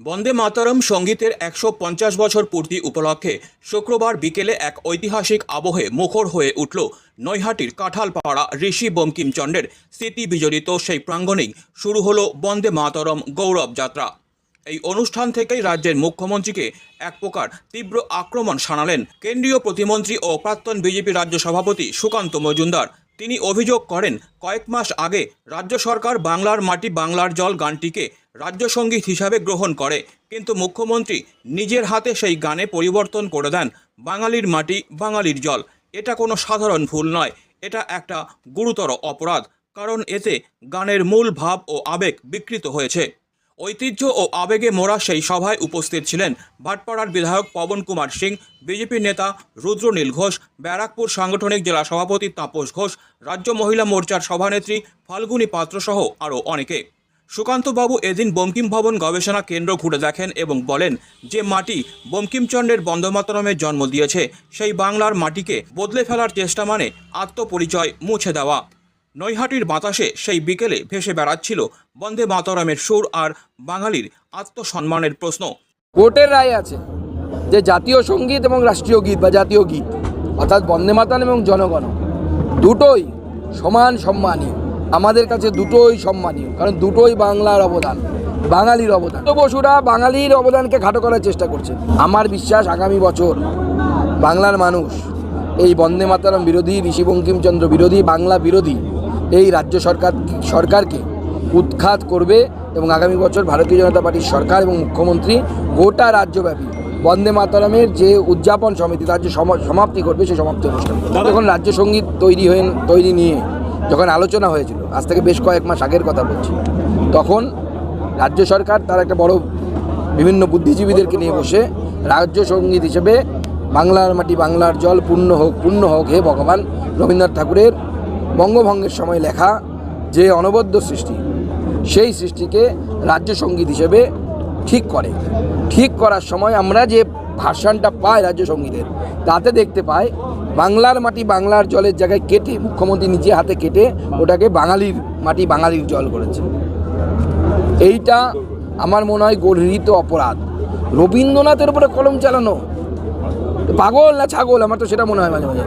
বন্দে মাতরম সঙ্গীতের একশো পঞ্চাশ বছর পূর্তি উপলক্ষে শুক্রবার বিকেলে এক ঐতিহাসিক আবহে মুখর হয়ে উঠল নৈহাটির কাঁঠালপাড়া ঋষি বঙ্কিমচন্দ্রের স্মৃতি বিজড়িত সেই প্রাঙ্গণেই শুরু হলো বন্দে মাতরম গৌরব যাত্রা। এই অনুষ্ঠান থেকেই রাজ্যের মুখ্যমন্ত্রীকে এক প্রকার তীব্র আক্রমণ শানালেন কেন্দ্রীয় প্রতিমন্ত্রী ও প্রাক্তন বিজেপি রাজ্য সভাপতি সুকান্ত মজুমদার। তিনি অভিযোগ করেন, কয়েক মাস আগে রাজ্য সরকার বাংলার মাটি বাংলার জল গানটিকে রাজ্য সংগীত হিসাবে গ্রহণ করে, কিন্তু মুখ্যমন্ত্রী নিজের হাতে সেই গানে পরিবর্তন করে দেন, বাঙালির মাটি বাঙালির জল। এটা কোনো সাধারণ ভুল নয়, এটা একটা গুরুতর অপরাধ, কারণ এতে গানের মূল ভাব ও আবেগ বিকৃত হয়েছে। ঐতিহ্য ও আবেগে মোড়া সেই সভায় উপস্থিত ছিলেন। ভাটপাড়ার বিধায়ক পবন কুমার সিং, বিজেপি নেতা রুদ্রনীল ঘোষ, ব্যারাকপুর সাংগঠনিক জেলা সভাপতি তাপস ঘোষ, রাজ্য মহিলা মোর্চার সভানেত্রী ফাল্গুনী পাত্রসহ আরও অনেকে। সুকান্তবাবু এদিন বঙ্কিম ভবন গবেষণা কেন্দ্র ঘুরে দেখেন এবং বলেন, যে মাটি বঙ্কিমচন্দ্রের বন্দ্যোমাতরমের জন্ম দিয়েছে, সেই বাংলার মাটিকে বদলে ফেলার চেষ্টা মানে আত্মপরিচয় মুছে দেওয়া। নৈহাটির বাতাসে সেই বিকেলে ভেসে বেড়াচ্ছিল বন্দে মাতরমের সুর আর বাঙালির আত্মসম্মানের প্রশ্ন। কোর্টের রায় আছে যে জাতীয় সংগীত এবং রাষ্ট্রীয় গীত বা জাতীয় গীত, অর্থাৎ বন্দে মাতান এবং জনগণ, দুটোই সমান সম্মানীয়। আমাদের কাছে দুটোই সম্মানীয়, কারণ দুটোই বাংলার অবদান, বাঙালির অবদান। বসুরা, বাঙালির অবদানকে খাটো করার চেষ্টা করছে আমার বিশ্বাস, আগামী বছর বাংলার মানুষ, এই বন্দে মাতারাম বিরোধী, ঋষি বঙ্কিমচন্দ্র বিরোধী, বাংলা বিরোধী এই রাজ্য সরকার সরকারকে উৎখাত করবে এবং আগামী বছর ভারতীয় জনতা পার্টির সরকার এবং মুখ্যমন্ত্রী গোটা রাজ্যব্যাপী বন্দে মাতারামের যে উদযাপন সমিতি তার যে সম- সমাপ্তি করবে সেই সমাপ্তি অনুষ্ঠান। যখন রাজ্য সংগীত তৈরি হয়ে তৈরি নিয়ে যখন আলোচনা হয়েছিল আজ থেকে বেশ কয়েক মাস আগের কথা বলছি তখন রাজ্য সরকার তার একটা বড় বিভিন্ন বুদ্ধিজীবীদেরকে নিয়ে বসে রাজ্য সংগীত হিসেবে বাংলার মাটি বাংলার জল পূর্ণ হোক পূর্ণ হোক হে ভগবান রবীন্দ্রনাথ ঠাকুরের বঙ্গভঙ্গের সময় লেখা যে অনবদ্য সৃষ্টি, সেই সৃষ্টিকে রাজ্য সংগীত হিসেবে ঠিক করে। ঠিক করার সময় আমরা যে ভার্সানটা পাই রাজ্য সঙ্গীতের, তাতে দেখতে পাই বাংলার মাটি বাংলার জলের জায়গায় কেটে, মুখ্যমন্ত্রী নিজে হাতে কেটে ওটাকে বাঙালির মাটি বাঙালির জল করেছে। এইটা আমার মনে হয় গর্হিত অপরাধ। রবীন্দ্রনাথের উপরে কলম চালানো? পাগল না ছাগল? আমার তো সেটা মনে হয় মাঝে মাঝে।